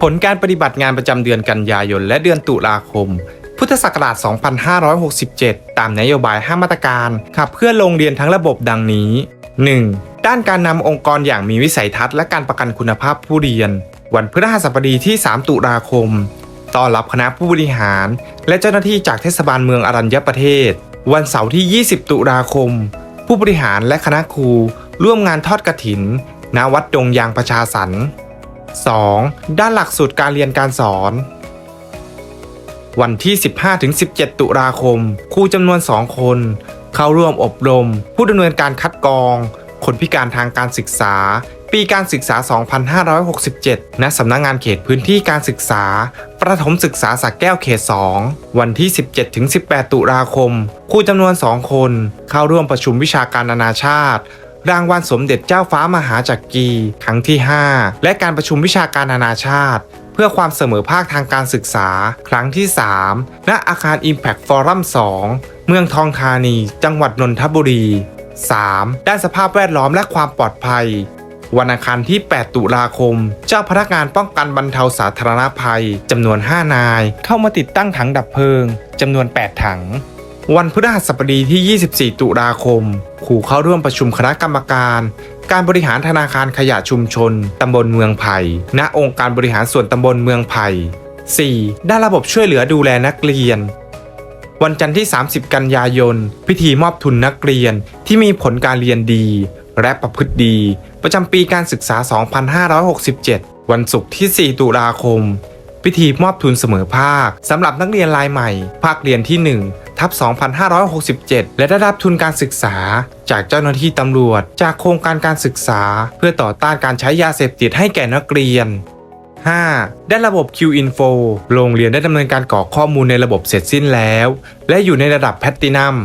ผลการปฏิบัติงานประจำเดือนกันยายนและเดือนตุลาคม พุทธศักราช 2567 ตามนโยบาย 5 มาตรการ ขับเคลื่อโรงเรียนทั้งระบบดังนี้ 1. ด้านการนำองค์กรอย่างมีวิสัยทัศน์และการประกันคุณภาพผู้เรียน วันพฤหัสบดีที่ 3 ตุลาคม ต้อนรับคณะผู้บริหาร และเจ้าหน้าที่จากเทศบาลเมืองอรัญญประเทศ วันเสาร์ที่ 20 ตุลาคม ผู้บริหารและคณะครู ร่วมงานทอดกระถินณวัดดงยางประชาสรรค์ 2. ด้านหลักสูตรการเรียนการสอน วันที่ 15-17 ตุลาคม ครูจำนวน 2 คน เข้าร่วมอบรม ผู้ดำเนินการคัดกรอง คนพิการทางการศึกษา ปีการศึกษา 2567 ณ สำนักงงานเขตพื้นที่การศึกษา ประถมศึกษาสักแก้วเขต 2 วันที่ 17-18 ตุลาคม ครูจำนวน 2 คน เข้าร่วมประชุมวิชาการนานาชาติ รางวัลสมเด็จเจ้าฟ้ามหาจักรีครั้งที่ 5 และการประชุมวิชาการนานาชาติ เพื่อความเสมอภาคทางการศึกษา ครั้งที่ 3 ณอาคาร Impact Forum 2 เมืองทองธานี จังหวัดนนทบุรี 3. ด้านสภาพแวดล้อมและความปลอดภัย วันอังคารที่ 8 ตุลาคม เจ้าพนักงานป้องกันบรรเทาสาธารณภัยจำนวน 5 นาย เข้ามาติดตั้งถังดับเพลิงจำนวน 8 ถัง วันพฤหัสบดีที่ 24 ตุลาคมครูเข้าร่วมประชุมคณะกรรมการ การบริหารธนาคารขยะชุมชน ตำบลเมืองไผ่ณองค์การบริหารส่วนตำบลเมืองไผ่ 4. ด้านระบบช่วยเหลือดูแลนักเรียน วันจันทร์ที่ 30 กันยายน พิธีมอบทุนนักเรียนที่มีผลการเรียนดี และประพฤติดี ประจำปีการศึกษา 2567 วันศุกร์ที่ 4 ตุลาคม พิธีมอบทุนเสมอภาคสำหรับนักเรียนรายใหม่ ภาคเรียนที่ 1 ทับ 2567 และได้รับทุนการศึกษา จากเจ้าหน้าที่ตำรวจ จากโครงการการศึกษา เพื่อต่อต้านการใช้ยาเสพติดให้แก่นักเรียน 5. ได้ระบบ Q-Info โรงเรียนได้ดำเนินการกรอกข้อมูลในระบบเสร็จสิ้นแล้ว และอยู่ในระดับแพลตตินัม